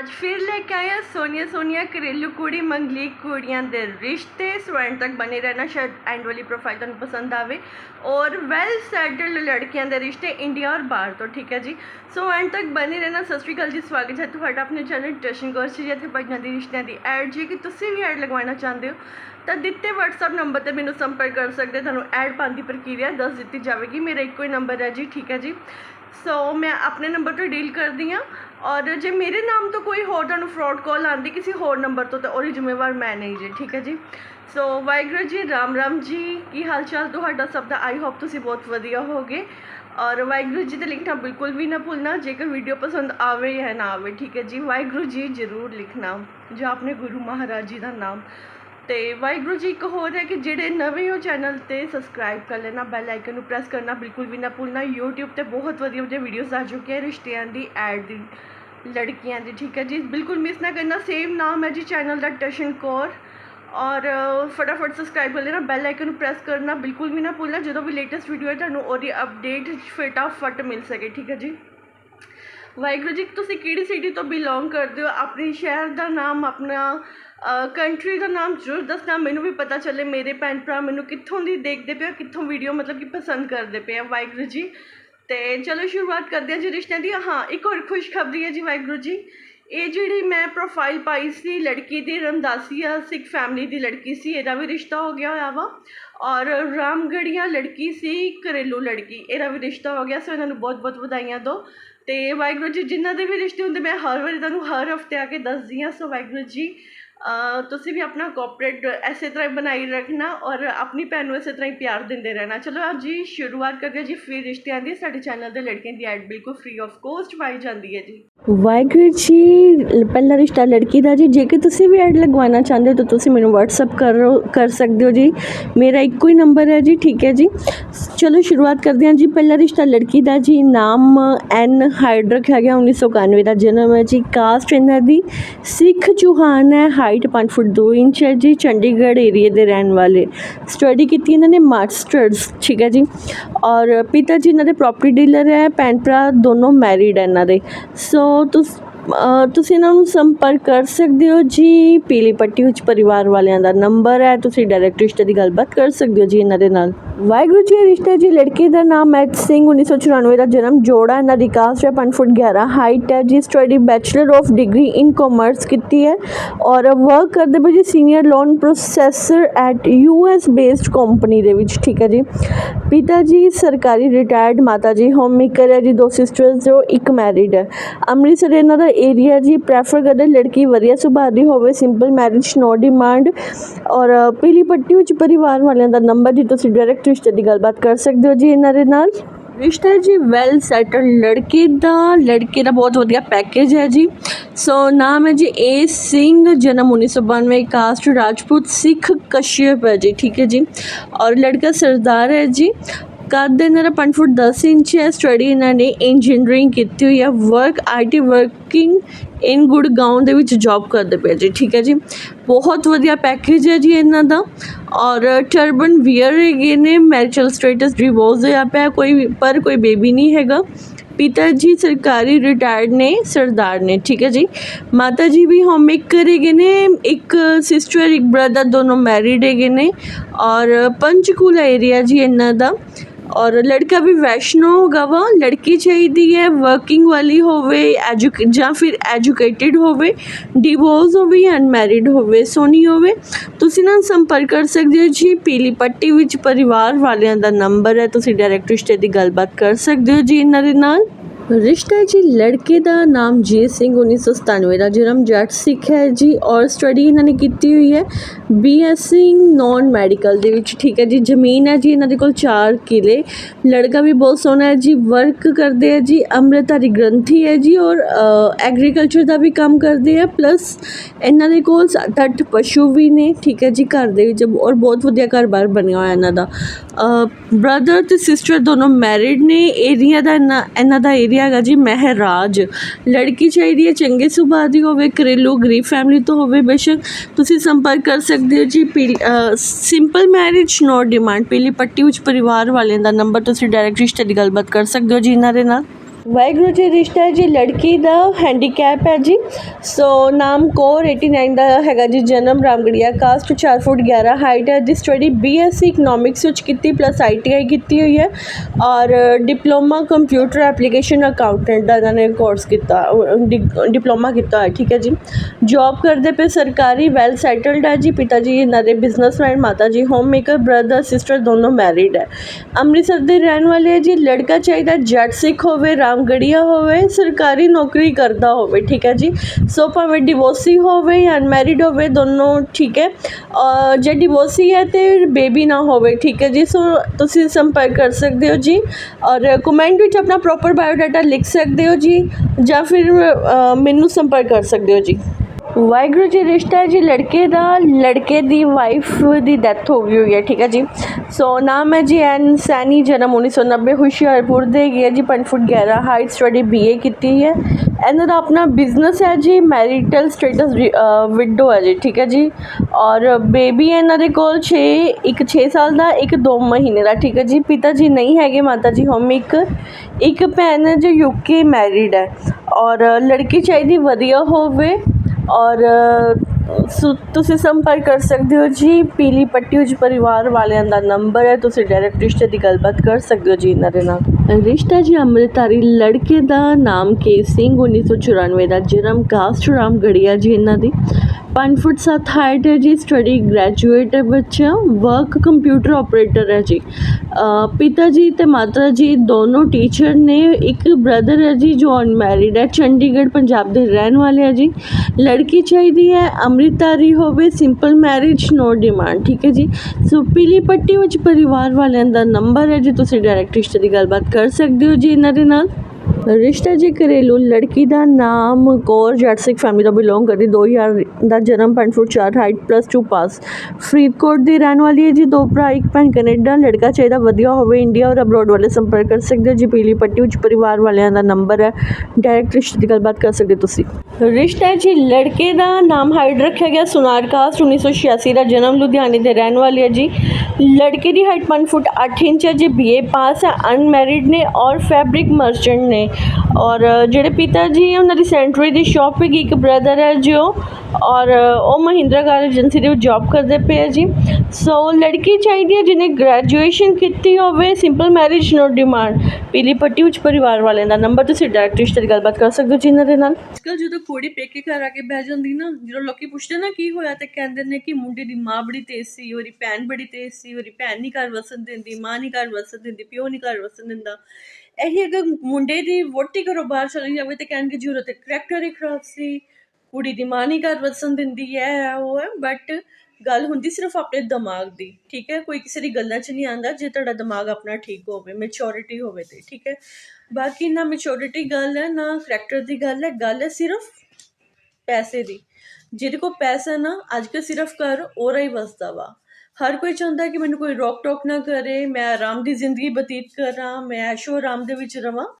ਅੱਜ ਫਿਰ ਲੈ ਕੇ ਆਏ ਹਾਂ ਸੋਨੀਆ ਸੋਨੀਆ ਘਰੇਲੂ ਕੁੜੀ ਮੰਗਲੀਕ ਕੁੜੀਆਂ ਦੇ ਰਿਸ਼ਤੇ। ਸੋ ਐਂਡ ਤੱਕ ਬਣੇ ਰਹਿਣਾ ਸ਼ਾਇਦ ਐਂਡ ਵਾਲੀ ਪ੍ਰੋਫਾਈਲ ਤੁਹਾਨੂੰ ਪਸੰਦ ਆਵੇ। ਔਰ ਵੈਲ ਸੈਟਲਡ ਲੜਕੀਆਂ ਦੇ ਰਿਸ਼ਤੇ ਇੰਡੀਆ ਔਰ ਬਾਹਰ ਤੋਂ, ਠੀਕ ਹੈ ਜੀ? ਸੋ ਐਂਡ ਤੱਕ ਬਣੇ ਰਹਿਣਾ। ਸਤਿ ਸ਼੍ਰੀ ਅਕਾਲ ਜੀ, ਸਵਾਗਤ ਹੈ ਤੁਹਾਡਾ ਆਪਣੇ ਚੈਨਲ ਟੈਸ਼ਨ ਕੋਰਸ ਜੀ ਇੱਥੇ ਪੰਜਾਂ ਦੀ ਰਿਸ਼ਤਿਆਂ ਦੀ ਐਡ ਜੀ ਕਿ ਤੁਸੀਂ ਵੀ ਐਡ ਲਗਵਾਉਣਾ ਚਾਹੁੰਦੇ ਹੋ, ਤਾਂ ਦਿੱਤੇ WhatsApp ਨੰਬਰ ਤੇ ਮੈਨੂੰ ਸੰਪਰਕ ਕਰ ਸਕਦੇ ਤੁਹਾਨੂੰ ਐਡ ਪਾਉਣ ਦੀ ਪ੍ਰਕਿਰਿਆ ਦੱਸ ਦਿੱਤੀ ਜਾਵੇਗੀ। ਮੇਰਾ ਇੱਕੋ ਹੀ ਨੰਬਰ ਹੈ ਜੀ, ਠੀਕ ਹੈ ਜੀ? ਸੋ ਮੈਂ ਆਪਣੇ ਨੰਬਰ ਤੋਂ ਡੀਲ ਕਰਦੀ ਹਾਂ ਔਰ ਜੇ ਮੇਰੇ ਨਾਮ ਤੋਂ ਕੋਈ ਹੋਰ ਤੁਹਾਨੂੰ ਫਰਾਡ ਕਾਲ ਆਉਂਦੀ ਕਿਸੇ ਹੋਰ ਨੰਬਰ ਤੋਂ, ਤਾਂ ਉਹਦੀ ਜ਼ਿੰਮੇਵਾਰ ਮੈਂ ਨਹੀਂ ਜੀ, ਠੀਕ ਹੈ ਜੀ? ਸੋ ਵਾਹਿਗੁਰੂ ਜੀ, ਰਾਮ ਰਾਮ ਜੀ, ਕੀ ਹਾਲ ਚਾਲ ਤੁਹਾਡਾ? ਸਭ ਦਾ ਆਈ ਹੋਪ ਤੁਸੀਂ ਬਹੁਤ ਵਧੀਆ ਹੋਗੇ। ਔਰ ਵਾਹਿਗੁਰੂ ਜੀ 'ਤੇ ਲਿਖਣਾ ਬਿਲਕੁਲ ਵੀ ਨਾ ਭੁੱਲਣਾ, ਜੇਕਰ ਵੀਡੀਓ ਪਸੰਦ ਆਵੇ ਜਾਂ ਨਾ ਆਵੇ, ਠੀਕ ਹੈ ਜੀ? ਵਾਹਿਗੁਰੂ ਜੀ, ਜ਼ਰੂਰ ਲਿਖਣਾ। ਜੋ ਆਪਣੇ ਗੁਰੂ ਮਹਾਰਾਜ ਜੀ ਦਾ ਨਾਮ ਤੇ ਵਾਹਿਗੁਰੂ ਜੀ ਇੱਕ ਹੋਰ ਹੈ ਕਿ ਜਿਹੜੇ ਨਵੇਂ ਹੋ ਚੈਨਲ ਤੇ ਸਬਸਕ੍ਰਾਈਬ ਕਰ ਲੈਣਾ ਬੈਲ ਆਈਕਨ ਨੂੰ ਪ੍ਰੈਸ ਕਰਨਾ, ਬਿਲਕੁਲ ਵੀ ਨਾ ਭੁੱਲਣਾ। YouTube ਤੇ ਬਹੁਤ ਵਧੀਆ ਵਧੀਆ ਵੀਡੀਓਜ਼ ਆ ਚੁੱਕੀਆਂ ਰਿਸ਼ਤਿਆਂ ਦੀ ਐਡ ਦੀ, ਲੜਕੀਆਂ ਦੀ, ਠੀਕ ਹੈ ਜੀ? ਬਿਲਕੁਲ ਮਿਸ ਨਾ ਕਰਨਾ। ਸੇਮ ਨਾਮ ਹੈ ਜੀ ਚੈਨਲ ਦਾ ਟਸ਼ਨ ਕੌਰ। ਔਰ ਫਟਾਫਟ ਸਬਸਕ੍ਰਾਈਬ ਕਰ ਲੈਣਾ ਬੈਲ ਆਈਕਨ ਨੂੰ ਪ੍ਰੈਸ ਕਰਨਾ, ਬਿਲਕੁਲ ਵੀ ਨਾ ਭੁੱਲਣਾ। ਜਦੋਂ ਵੀ ਲੇਟੈਸਟ ਵੀਡੀਓ ਹੈ, ਤੁਹਾਨੂੰ ਉਹਦੀ ਅਪਡੇਟ ਫਟਾਫਟ ਮਿਲ ਸਕੇ, ਠੀਕ ਹੈ ਜੀ? ਵਾਹਿਗੁਰੂ ਜੀ, ਤੁਸੀਂ ਕਿਹੜੀ ਸਿਟੀ ਤੋਂ ਬਿਲੋਂਗ ਕਰਦੇ ਹੋ? ਆਪਣੇ ਸ਼ਹਿਰ ਦਾ ਨਾਮ, ਆਪਣਾ ਕੰਟਰੀ ਦਾ ਨਾਮ ਜ਼ਰੂਰ ਦੱਸਣਾ ਮੈਨੂੰ ਵੀ ਪਤਾ ਚੱਲੇ ਮੇਰੇ ਭੈਣ ਭਰਾ ਮੈਨੂੰ ਕਿੱਥੋਂ ਦੀ ਦੇਖਦੇ ਪਏ ਆ, ਕਿੱਥੋਂ ਵੀਡੀਓ ਮਤਲਬ ਕਿ ਪਸੰਦ ਕਰਦੇ ਪਏ ਆ ਵਾਹਿਗੁਰੂ ਜੀ। ਤੇ ਚਲੋ ਸ਼ੁਰੂਆਤ ਕਰਦੇ ਹਾਂ ਜੀ ਰਿਸ਼ਤਿਆਂ ਦੀ। ਹਾਂ ਇੱਕ ਹੋਰ ਖੁਸ਼ਖਬਰੀ ਹੈ ਜੀ ਵਾਹਿਗੁਰੂ ਜੀ। ਇਹ ਜਿਹੜੀ ਮੈਂ ਪ੍ਰੋਫਾਈਲ ਪਾਈ ਸੀ ਲੜਕੀ ਦੀ ਰਮਦਾਸੀਆ ਸਿੱਖ ਫੈਮਿਲੀ ਦੀ ਲੜਕੀ ਸੀ ਇਹਦਾ ਵੀ ਰਿਸ਼ਤਾ ਹੋ ਗਿਆ ਹੋਇਆ ਵਾ। ਔਰ ਰਾਮਗੜੀਆ ਲੜਕੀ ਸੀ ਘਰੇਲੂ ਲੜਕੀ ਇਹਦਾ ਵੀ ਰਿਸ਼ਤਾ ਹੋ ਗਿਆ। ਸੋ ਇਹਨਾਂ ਨੂੰ ਬਹੁਤ ਬਹੁਤ ਵਧਾਈਆਂ ਦੋ। ਤੇ ਵਾਹਿਗੁਰੂ ਜੀ ਜਿਨ੍ਹਾਂ ਦੇ ਵੀ ਰਿਸ਼ਤੇ ਹੁੰਦੇ ਮੈਂ ਹਰ ਵਾਰੀ ਤੁਹਾਨੂੰ ਹਰ ਹਫ਼ਤੇ ਆ ਕੇ ਦੱਸਦੀ ਹਾਂ। ਸੋ ਵਾਹਿਗੁਰੂ ਜੀ ਤੁਸੀਂ ਵੀ ਆਪਣਾ ਕੋਆਪਰੇਟ ਇਸੇ ਤਰ੍ਹਾਂ ਹੀ ਬਣਾਈ ਰੱਖਣਾ ਔਰ ਆਪਣੀ ਭੈਣ ਨੂੰ ਇਸੇ ਤਰ੍ਹਾਂ ਹੀ ਪਿਆਰ ਦਿੰਦੇ ਰਹਿਣਾ। ਚਲੋ ਆਪ ਜੀ, ਸ਼ੁਰੂਆਤ ਕਰਦੇ ਹਾਂ ਜੀ ਫ੍ਰੀ ਰਿਸ਼ਤਿਆਂ ਦੀ, ਸਾਡੇ ਚੈਨਲ ਦੇ ਲੜਕੀਆਂ ਦੀ ਐਡ ਬਿਲਕੁਲ ਫ੍ਰੀ ਆਫ ਕੋਸਟ ਪਾਈ ਜਾਂਦੀ ਹੈ ਜੀ। ਵਾਹਿਗੁਰੂ ਜੀ, ਪਹਿਲਾ ਰਿਸ਼ਤਾ ਲੜਕੀ ਦਾ ਜੀ, ਜੇਕਰ ਤੁਸੀਂ ਵੀ ਐਡ ਲਗਵਾਉਣਾ ਚਾਹੁੰਦੇ ਹੋ ਤਾਂ ਤੁਸੀਂ ਮੈਨੂੰ WhatsApp ਕਰੋ, ਕਰ ਸਕਦੇ ਹੋ ਜੀ। ਮੇਰਾ ਇੱਕੋ ਹੀ ਨੰਬਰ ਹੈ ਜੀ, ਠੀਕ ਹੈ ਜੀ। ਚਲੋ, ਸ਼ੁਰੂਆਤ ਕਰਦੇ ਹਾਂ ਜੀ। ਪਹਿਲਾ ਰਿਸ਼ਤਾ ਲੜਕੀ ਦਾ ਜੀ, ਨਾਮ ਐਨ ਹਾਈਡ ਹਾਈਡਰਕ ਹੈਗਾ 1991 ਦਾ ਜਨਮ ਹੈ ਜੀ। ਕਾਸਟ ਇਹਨਾਂ ਦੀ ਸਿੱਖ ਚੂਹਾਨ ਹੈ, ਹਾਈਟ 5 ਫੁੱਟ 2 ਇੰਚ ਹੈ ਜੀ, ਚੰਡੀਗੜ੍ਹ ਏਰੀਆ ਦੇ ਰਹਿਣ ਵਾਲੇ। ਸਟੱਡੀ ਕੀਤੀ ਇਹਨਾਂ ਨੇ ਮਾਸਟਰਸ, ਠੀਕ ਹੈ ਜੀ। ਔਰ ਪਿਤਾ ਜੀ ਇਹਨਾਂ ਦੇ ਪ੍ਰਾਪਰਟੀ ਡੀਲਰ ਹੈ, ਭੈਣ ਭਰਾ ਦੋਨੋਂ ਮੈਰਿਡ ਹੈ ਇਹਨਾਂ ਦੇ। ਸੋ ਤੁਸ ਤੁਸੀਂ ਇਹਨਾਂ ਨੂੰ ਸੰਪਰਕ ਕਰ ਸਕਦੇ ਹੋ ਜੀ। ਪੀਲੀ ਪੱਟੀ ਵਿੱਚ ਪਰਿਵਾਰ ਵਾਲਿਆਂ ਦਾ ਨੰਬਰ ਹੈ। ਤੁਸੀਂ ਡਾਇਰੈਕਟ ਰਿਸ਼ਤੇ ਦੀ ਗੱਲਬਾਤ ਕਰ ਸਕਦੇ ਹੋ ਜੀ ਇਹਨਾਂ ਦੇ ਨਾਲ। ਵਾਹਿਗੁਰੂ ਜੀ ਰਿਸ਼ਤੇ ਜੀ, ਲੜਕੇ ਦਾ ਨਾਮ ਹੈ ਸਿੰਘ 1994 ਦਾ ਜਨਮ ਜੋੜਾ, ਇਹਨਾਂ ਦੀ ਕਾਸਟ ਹੈ 5 ਫੁੱਟ 11 ਹਾਈਟ ਹੈ ਜੀ study bachelor of degree in commerce ਕੀਤੀ ਹੈ। ਔਰ ਵਰਕ ਕਰਦੇ ਪਏ ਜੀ senior loan processor at US based company ਦੇ ਵਿੱਚ, ਠੀਕ ਹੈ ਜੀ। ਪਿਤਾ ਜੀ ਸਰਕਾਰੀ ਰਿਟਾਇਰਡ ਮਾਤਾ ਜੀ ਹੋਮ ਮੇਕਰ ਹੈ ਜੀ, ਦੋ ਸਿਸਟਰਸ ਜੋ ਇੱਕ ਮੈਰਿਡ ਹੈ। ਅੰਮ੍ਰਿਤਸਰ ਇਹਨਾਂ ਦਾ ਏਰੀਆ ਜੀ ਪ੍ਰੈਫਰ ਕਰਦੇ ਲੜਕੀ ਵਧੀਆ ਸੁਭਾਅ ਦੀ ਹੋਵੇ ਸਿੰਪਲ ਮੈਰਿਜ ਨੋ ਡਿਮਾਂਡ ਔਰ ਅ, ਪੀਲੀ ਪੱਟੀ ਵਿੱਚ ਪਰਿਵਾਰ ਵਾਲਿਆਂ ਦਾ ਨੰਬਰ ਜੀ ਤੁਸੀਂ ਡਾਇਰੈਕਟ ਰਿਸ਼ਤੇ ਦੀ ਗੱਲਬਾਤ ਕਰ ਸਕਦੇ ਹੋ ਜੀ ਇਹਨਾਂ ਦੇ ਨਾਲ। ਰਿਸ਼ਤਾ ਜੀ ਵੈਲ ਸੈਟਲ ਲੜਕੇ ਦਾ ਲੜਕੇ ਦਾ ਬਹੁਤ ਵਧੀਆ ਪੈਕੇਜ ਹੈ ਜੀ। ਸੋ ਨਾਮ ਹੈ ਜੀ ਏ ਸਿੰਘ ਜਨਮ 1992 ਕਾਸਟ ਰਾਜਪੂਤ ਸਿੱਖ ਕਸ਼ਯਪ ਹੈ ਜੀ ਠੀਕ ਹੈ ਜੀ। ਔਰ ਲੜਕਾ ਸਰਦਾਰ ਹੈ ਜੀ। ਕੱਦ ਇਹਨਾਂ ਦਾ 5 ਫੁੱਟ 10 ਇੰਚ ਹੈ ਸਟੱਡੀ ਇਹਨਾਂ ਨੇ ਇੰਜੀਨੀਅਰਿੰਗ ਕੀਤੀ ਹੋਈ ਹੈ work IT working in Gurgaon ਦੇ ਵਿੱਚ ਜੌਬ ਕਰਦੇ ਪਏ ਜੀ, ਠੀਕ ਹੈ ਜੀ। ਬਹੁਤ ਵਧੀਆ ਪੈਕੇਜ ਹੈ ਜੀ ਇਹਨਾਂ ਦਾ। ਔਰ ਟਰਬਨ ਵੀਅਰ ਹੈਗੇ ਨੇ ਮੈਰਿਟਲ ਸਟੇਟਸ ਡਿਵੋਰਸ ਹੋਇਆ ਪਿਆ, ਕੋਈ ਪਰ ਕੋਈ ਬੇਬੀ ਨਹੀਂ ਹੈਗਾ। ਪਿਤਾ ਜੀ ਸਰਕਾਰੀ ਰਿਟਾਇਰਡ ਨੇ, ਸਰਦਾਰ ਨੇ, ਠੀਕ ਹੈ ਜੀ। ਮਾਤਾ ਜੀ ਵੀ ਹੋਮ ਮੇਕਰ ਹੈਗੇ ਨੇ, ਇੱਕ ਸਿਸਟਰ ਇੱਕ ਬ੍ਰਦਰ ਦੋਨੋਂ ਮੈਰਿਡ ਹੈਗੇ ਨੇ। ਔਰ ਪੰਚਕੂਲਾ ਏਰੀਆ ਜੀ ਇਹਨਾਂ ਦਾ। ਔਰ ਲੜਕਾ ਵੀ ਵੈਸ਼ਨੋ ਹੋਗਾ ਵਾ, ਲੜਕੀ ਚਾਹੀਦੀ ਹੈ ਵਰਕਿੰਗ ਵਾਲੀ ਹੋਵੇ ਐਜੂਕੇ ਜਾਂ ਫਿਰ ਐਜੂਕੇਟਿਡ ਹੋਵੇ ਡਿਵੋਰਸ ਹੋਵੇ ਜਾਂ ਅਨਮੈਰਿਡ ਹੋਵੇ, ਸੋਹਣੀ ਹੋਵੇ। ਤੁਸੀਂ ਨਾਲ ਸੰਪਰਕ ਕਰ ਸਕਦੇ ਹੋ ਜੀ, ਪੀਲੀ ਪੱਟੀ ਵਿੱਚ ਪਰਿਵਾਰ ਵਾਲਿਆਂ ਦਾ ਨੰਬਰ ਹੈ, ਤੁਸੀਂ ਡਾਇਰੈਕਟ ਰਿਸ਼ਤੇ ਦੀ ਗੱਲਬਾਤ ਕਰ ਸਕਦੇ ਹੋ ਜੀ ਇਹਨਾਂ ਦੇ ਨਾਲ। ਰਿਸ਼ਤਾ ਹੈ ਜੀ, ਲੜਕੇ ਦਾ ਨਾਮ ਜੀਤ ਸਿੰਘ 1997 ਦਾ ਜਨਮ ਜੱਟ ਸਿੱਖ ਹੈ ਜੀ, ਔਰ ਸਟੱਡੀ ਇਹਨਾਂ ਨੇ ਕੀਤੀ ਹੋਈ ਹੈ ਬੀਐਸਸੀ ਨੌਨ ਮੈਡੀਕਲ ਦੇ ਵਿੱਚ, ਠੀਕ ਹੈ ਜੀ, ਜ਼ਮੀਨ ਹੈ ਜੀ ਇਹਨਾਂ ਦੇ ਕੋਲ 4 ਕਿਲੇ, ਲੜਕਾ ਵੀ ਬਹੁਤ ਸੋਹਣਾ ਹੈ ਜੀ ਵਰਕ ਕਰਦੇ ਹੈ ਜੀ, ਅੰਮ੍ਰਿਤਧਾਰੀ ਗ੍ਰੰਥੀ ਹੈ ਜੀ, ਔਰ ਐਗਰੀਕਲਚਰ ਦਾ ਵੀ ਕੰਮ ਕਰਦੇ ਹੈ ਪਲੱਸ ਇਹਨਾਂ ਦੇ ਕੋਲ 7-8 ਪਸ਼ੂ ਵੀ ਨੇ, ਠੀਕ ਹੈ ਜੀ, ਘਰ ਦੇ ਵਿੱਚ, ਔਰ ਬਹੁਤ ਵਧੀਆ ਘਰ-ਬਾਰ ਬਣਿਆ ਹੋਇਆ ਇਹਨਾਂ ਦਾ। ਬ੍ਰਦਰ ਤੇ ਸਿਸਟਰ ਦੋਨੋਂ ਮੈਰਿਡ ਨੇ ਏਰੀਆ ਦਾ ਇਹਨਾਂ ਇਹਨਾਂ ਦਾ ਏਰੀਆ ਹੈਗਾ ਜੀ ਮਹਿਰਾਜ। ਲੜਕੀ ਚਾਹੀਦੀ ਹੈ, ਚੰਗੇ ਸੁਭਾਅ ਦੀ ਹੋਵੇ, ਘਰੇਲੂ ਗਰੀਬ ਫੈਮਿਲੀ ਤੋਂ ਹੋਵੇ, ਬੇਸ਼ੱਕ ਤੁਸੀਂ ਸੰਪਰਕ ਕਰ ਸਕਦੇ ਹੋ ਜੀ ਸਿੰਪਲ ਮੈਰਿਜ ਨੋ ਡਿਮਾਂਡ ਪੀਲੀ ਪੱਟੀ ਵਿੱਚ ਪਰਿਵਾਰ ਵਾਲਿਆਂ ਦਾ ਨੰਬਰ ਤੁਸੀਂ ਡਾਇਰੈਕਟ ਰਿਸ਼ਤੇ ਦੀ ਗੱਲਬਾਤ ਕਰ ਸਕਦੇ ਹੋ ਜੀ ਇਹਨਾਂ ਦੇ ਨਾਲ। ਵਾਹਿਗੁਰੂ ਜੀ ਰਿਸ਼ਤਾ ਹੈ ਜੀ, ਲੜਕੀ ਦਾ ਹੈਂਡੀਕੈਪ ਹੈ ਜੀ। ਸੋ ਨਾਮ ਕੋਰ 89 ਦਾ ਹੈਗਾ ਜੀ, ਜਨਮ ਰਾਮਗੜੀਆ ਕਾਸਟ 4 ਫੁੱਟ 11 ਹਾਈਟ ਹੈ। ਜੀ ਸਟੱਡੀ ਬੀਐਸਸੀ ਇਕਨੋਮਿਕਸ ਵਿੱਚ ਕੀਤੀ ਪਲੱਸ ਆਈਟੀਆਈ ਕੀਤੀ ਹੋਈ ਹੈ। ਔਰ ਡਿਪਲੋਮਾ ਕੰਪਿਊਟਰ ਐਪਲੀਕੇਸ਼ਨ ਅਕਾਊਂਟੈਂਟ ਦਾ ਇਹਨਾਂ ਨੇ ਕੋਰਸ ਕੀਤਾ ਡਿਪਲੋਮਾ ਕੀਤਾ ਹੈ ਠੀਕ ਹੈ ਜੀ। ਜੌਬ ਕਰਦੇ ਪਏ ਸਰਕਾਰੀ ਵੈਲ ਸੈਟਲਡ ਹੈ ਜੀ। ਪਿਤਾ ਜੀ ਇਹਨਾਂ ਦੇ ਬਿਜ਼ਨਸਮੈਨ ਮਾਤਾ ਜੀ ਹੋਮ ਮੇਕਰ ਬ੍ਰਦਰ ਸਿਸਟਰ ਦੋਨੋਂ ਮੈਰਿਡ ਹੈ। ਅੰਮ੍ਰਿਤਸਰ ਦੇ ਰਹਿਣ ਵਾਲੇ ਹੈ ਜੀ। ਲੜਕਾ ਚਾਹੀਦਾ ਜੱਟ ਸਿੱਖ ਹੋਵੇ, ਰਾਮ ਰਾਮਗੜੀਆ ਹੋਵੇ, ਸਰਕਾਰੀ ਨੌਕਰੀ ਕਰਦਾ ਹੋਵੇ, ਠੀਕ ਹੈ ਜੀ? ਸੋ ਭਾਵੇਂ ਡਿਵੋਰਸੀ ਹੋਵੇ ਜਾਂ ਅਨਮੈਰਿਡ ਹੋਵੇ, ਦੋਨੋਂ ਠੀਕ ਹੈ। ਜੇ ਡਿਵੋਰਸੀ ਹੈ ਤੇ ਬੇਬੀ ਨਾ ਹੋਵੇ, ਠੀਕ ਹੈ ਜੀ? ਸੋ ਤੁਸੀਂ ਸੰਪਰਕ ਕਰ ਸਕਦੇ ਹੋ ਜੀ ਔਰ ਕਮੈਂਟ ਵਿੱਚ ਆਪਣਾ ਪ੍ਰੋਪਰ ਬਾਇਓਡਾਟਾ ਲਿਖ ਸਕਦੇ ਹੋ ਜੀ ਜਾਂ ਫਿਰ ਮੈਨੂੰ ਸੰਪਰਕ ਕਰ ਸਕਦੇ ਹੋ ਜੀ। ਵਾਹਿਗੁਰੂ ਜੀ ਰਿਸ਼ਤਾ ਹੈ ਜੀ, ਲੜਕੇ ਦਾ, ਲੜਕੇ ਦੀ ਵਾਈਫ ਦੀ ਡੈਥ ਹੋ ਗਈ ਹੋਈ ਹੈ, ਠੀਕ ਹੈ ਜੀ। ਸੋ ਨਾਮ ਹੈ ਜੀ ਐਨ ਸੈਨੀ ਜਨਮ 1990 ਹੁਸ਼ਿਆਰਪੁਰ ਦੇ ਹੈਗੇ ਹੈ ਜੀ 5 ਫੁੱਟ 11 ਹਾਈਟ ਸਟੱਡੀ ਬੀਏ ਕੀਤੀ ਹੈ। ਇਹਨਾਂ ਦਾ ਆਪਣਾ ਬਿਜ਼ਨਸ ਹੈ ਜੀ ਮੈਰਿਟਲ ਸਟੇਟਸ ਵਿਡੋ ਹੈ ਜੀ, ਠੀਕ ਹੈ ਜੀ। ਔਰ ਬੇਬੀ ਹੈ ਇਹਨਾਂ ਦੇ ਕੋਲ 6 ਇੱਕ 6 ਸਾਲ ਦਾ, ਇੱਕ 2 ਮਹੀਨੇ ਦਾ, ਠੀਕ ਹੈ ਜੀ। ਪਿਤਾ ਜੀ ਨਹੀਂ ਹੈਗੇ, ਮਾਤਾ ਜੀ ਹੋਮ ਇੱਕ। ਇੱਕ ਭੈਣ ਹੈ ਜੋ ਯੂਕੇ ਮੈਰਿਡ ਹੈ। ਔਰ ਲੜਕੀ ਚਾਹੀਦੀ ਵਧੀਆ ਹੋਵੇ। ਔਰ ਸੁ, ਤੁਸੀਂ ਸੰਪਰਕ ਕਰ ਸਕਦੇ ਹੋ ਜੀ ਪੀਲੀ ਪੱਟੀ ਵਿੱਚ ਪਰਿਵਾਰ ਵਾਲਿਆਂ ਦਾ ਨੰਬਰ ਹੈ, ਤੁਸੀਂ ਡਾਇਰੈਕਟ ਰਿਸ਼ਤੇ ਦੀ ਗੱਲਬਾਤ ਕਰ ਸਕਦੇ ਹੋ ਜੀ ਇਹਨਾਂ ਦੇ ਨਾਲ। ਰਿਸ਼ਤਾ ਜੀ ਅੰਮ੍ਰਿਤਧਾਰੀ ਲੜਕੇ ਦਾ ਨਾਮ ਕੇ ਸਿੰਘ 1994 ਦਾ ਜਨਮ ਕਾਸਟ ਰਾਮਗੜੀਆ ਜੀ ਇਹਨਾਂ ਦੀ। ਪੰਜ ਫੁੱਟ 7 ਹਾਈਟ ਹੈ ਜੀ ਸਟੱਡੀ ਗ੍ਰੈਜੂਏਟ ਹੈ ਬੱਚਾ ਵਰਕ ਕੰਪਿਊਟਰ ਆਪਰੇਟਰ ਹੈ ਜੀ ਪਿਤਾ ਜੀ ਤੇ ਮਾਤਾ ਜੀ ਦੋਨੋਂ ਟੀਚਰ ਨੇ ਇੱਕ ਬ੍ਰਦਰ ਹੈ ਜੀ ਜੋ ਅਨਮੈਰਿਡ ਹੈ ਚੰਡੀਗੜ੍ਹ ਪੰਜਾਬ ਦੇ ਰਹਿਣ ਵਾਲੇ ਹੈ ਜੀ ਲੜਕੀ ਚਾਹੀਦੀ ਹੈ ਅੰਮ੍ਰਿਤਧਾਰੀ ਹੋਵੇ ਸਿੰਪਲ ਮੈਰਿਜ ਨੋ ਡਿਮਾਂਡ ਠੀਕ ਹੈ ਜੀ ਸੋ ਪੀਲੀ ਪੱਟੀ ਵਿੱਚ ਪਰਿਵਾਰ ਵਾਲਿਆਂ ਦਾ ਨੰਬਰ ਹੈ ਜੀ ਤੁਸੀਂ ਡਾਇਰੈਕਟ ਰਿਸ਼ਤੇ ਦੀ ਗੱਲਬਾਤ ਕਰ ਸਕਦੇ ਹੋ ਜੀ ਇਹਨਾਂ ਦੇ ਨਾਲ ਰਿਸ਼ਤਾ ਜੀ ਘਰੇਲੂ ਲੜਕੀ ਦਾ ਨਾਮ ਕੌਰ ਜੱਟ ਸਿੱਖ ਫੈਮਿਲੀ ਤੋਂ ਬਿਲੋਂਗ ਕਰਦੀ 2000 ਦਾ ਜਨਮ 5 foot 4 height plus 2 pass Faridkot ਦੀ ਰਹਿਣ ਵਾਲੀ ਹੈ ਜੀ, ਦੋ ਭਰਾ, ਇੱਕ ਭੈਣ, ਕੈਨੇਡਾ, ਲੜਕਾ ਚਾਹੀਦਾ ਵਧੀਆ ਹੋਵੇ ਇੰਡੀਆ ਔਰ ਅਬਰੋਡ ਵਾਲੇ ਸੰਪਰਕ ਕਰ ਸਕਦੇ ਹੋ ਜੀ, ਪੀਲੀ ਪੱਟੀ ਉੱਚ ਪਰਿਵਾਰ ਵਾਲਿਆਂ ਦਾ ਨੰਬਰ ਹੈ। ਡਾਇਰੈਕਟ ਰਿਸ਼ਤੇ ਦੀ ਗੱਲਬਾਤ ਕਰ ਸਕਦੇ ਹੋ ਤੁਸੀਂ। ਰਿਸ਼ਤਾ ਜੀ, ਲੜਕੇ ਦਾ ਨਾਮ ਹਾਈਟ ਰੱਖਿਆ ਗਿਆ, ਸੁਨਾਰ ਕਾਸਟ 1986 ਦਾ ਜਨਮ, ਲੁਧਿਆਣੇ ਦੇ ਰਹਿਣ ਵਾਲੀ ਹੈ ਜੀ। ਲੜਕੇ ਦੀ ਹਾਈਟ 5 ਫੁੱਟ 8 ਇੰਚ ਹੈ ਜੀ ਬੀਏ ਪਾਸ ਹੈ ਅਨਮੈਰਿਡ ਨੇ ਔਰ ਫੈਬਰਿਕ ਮਰਚੈਂਟ ਨੇ। ਔਰ ਜਿਹੜੇ ਪਿਤਾ ਜੀ ਉਹਨਾਂ ਦੀ ਸੈਂਟਰੀ ਦੀ ਸ਼ਾਪ ਹੈਗੀ ਇੱਕ ਬ੍ਰਦਰ ਹੈ ਜੋ ਔਰ ਉਹ ਮਹਿੰਦਰਾ ਕਾਰ ਏਜੰਸੀ ਦੇ ਵਿੱਚ ਜੌਬ ਕਰਦੇ ਪਏ ਹੈ ਜੀ। ਸੋ ਲੜਕੀ ਚਾਹੀਦੀ ਹੈ ਜਿਹਨੇ ਗ੍ਰੈਜੂਏਸ਼ਨ ਕੀਤੀ ਹੋਵੇ ਸਿੰਪਲ ਮੈਰਿਜ ਨੋ ਡਿਮਾਂਡ ਪੀਲੀ ਪੱਟੀ ਉੱਚ ਪਰਿਵਾਰ ਵਾਲਿਆਂ ਦਾ ਨੰਬਰ ਤੁਸੀਂ ਡਾਇਰੈਕਟ ਰਿਸ਼ਤੇ ਦੀ ਗੱਲਬਾਤ ਕਰ ਸਕਦੇ ਹੋ ਜੀ ਇਹਨਾਂ ਦੇ ਨਾਲ। ਅੱਜਕੱਲ ਜਦੋਂ ਕੁੜੀ ਪੇਕੇ ਘਰ ਆ ਕੇ ਬਹਿ ਜਾਂਦੀ ਨਾ, ਜਦੋਂ ਲੋਕੀ ਪੁੱਛਦੇ ਨਾ ਕੀ ਹੋਇਆ ਤੇ ਕਹਿੰਦੇ ਨੇ ਕਿ ਮੁੰਡੇ ਦੀ ਮਾਂ ਬੜੀ ਤੇਜ਼ ਸੀ, ਉਹਦੀ ਭੈਣ ਬੜੀ ਤੇਜ਼ ਸੀ, ਉਹਦੀ ਭੈਣ ਨਹੀਂ ਘਰ ਵਸਣ ਦਿੰਦੀ, ਮਾਂ ਨਹੀਂ ਘਰ ਵਸਣ ਦਿੰਦੀ, ਪਿਓ ਨਹੀਂ ਘਰ ਵਸਣ ਦਿੰਦਾ। ਇਹੀ ਅਗਰ ਮੁੰਡੇ ਦੀ ਵੋਟੀ ਘਰੋਂ ਬਾਹਰ ਚਲੀ ਜਾਵੇ ਤੇ ਕਹਿਣਗੇ ਜੀ ਉਹਦਾ ਤੇ ਕਰੈਕਟਰ ਹੀ ਖਰਾਬ ਸੀ। ਕੁੜੀ ਦੀ ਮਾਂ ਨਹੀਂ ਘਰ ਵਸਣ ਦਿੰਦੀ ਹੈ, ਉਹ ਹੈ ਬਟ ਗੱਲ ਹੁੰਦੀ ਸਿਰਫ ਆਪਣੇ ਦਿਮਾਗ ਦੀ, ਠੀਕ ਹੈ? ਕੋਈ ਕਿਸੇ ਦੀ ਗੱਲਾਂ 'ਚ ਨਹੀਂ ਆਉਂਦਾ ਜੇ ਤੁਹਾਡਾ ਦਿਮਾਗ ਆਪਣਾ ਠੀਕ ਹੋਵੇ ਮੈਚੋਰਿਟੀ ਹੋਵੇ ਤੇ, ਠੀਕ ਹੈ? ਬਾਕੀ ਨਾ ਮੈਚੋਰਿਟੀ ਗੱਲ ਹੈ, ਨਾ ਕਰੈਕਟਰ ਦੀ ਗੱਲ ਹੈ ਗੱਲ ਹੈ ਸਿਰਫ ਪੈਸੇ ਦੀ। ਜਿਹਦੇ ਕੋਲ ਪੈਸਾ ਨਾ ਅੱਜ ਕੱਲ੍ਹ ਸਿਰਫ ਘਰ ਉਹਰਾ ਹੀ ਵਸਦਾ ਵਾ। ਹਰ ਕੋਈ ਚਾਹੁੰਦਾ ਕਿ ਮੈਨੂੰ ਕੋਈ ਰੋਕ ਟੋਕ ਨਾ ਕਰੇ, ਮੈਂ ਆਰਾਮ ਦੀ ਜ਼ਿੰਦਗੀ ਬਤੀਤ ਕਰਾਂ, ਮੈਂ ਐਸ਼ੋ ਆਰਾਮ ਦੇ ਵਿੱਚ ਰਵਾਂ।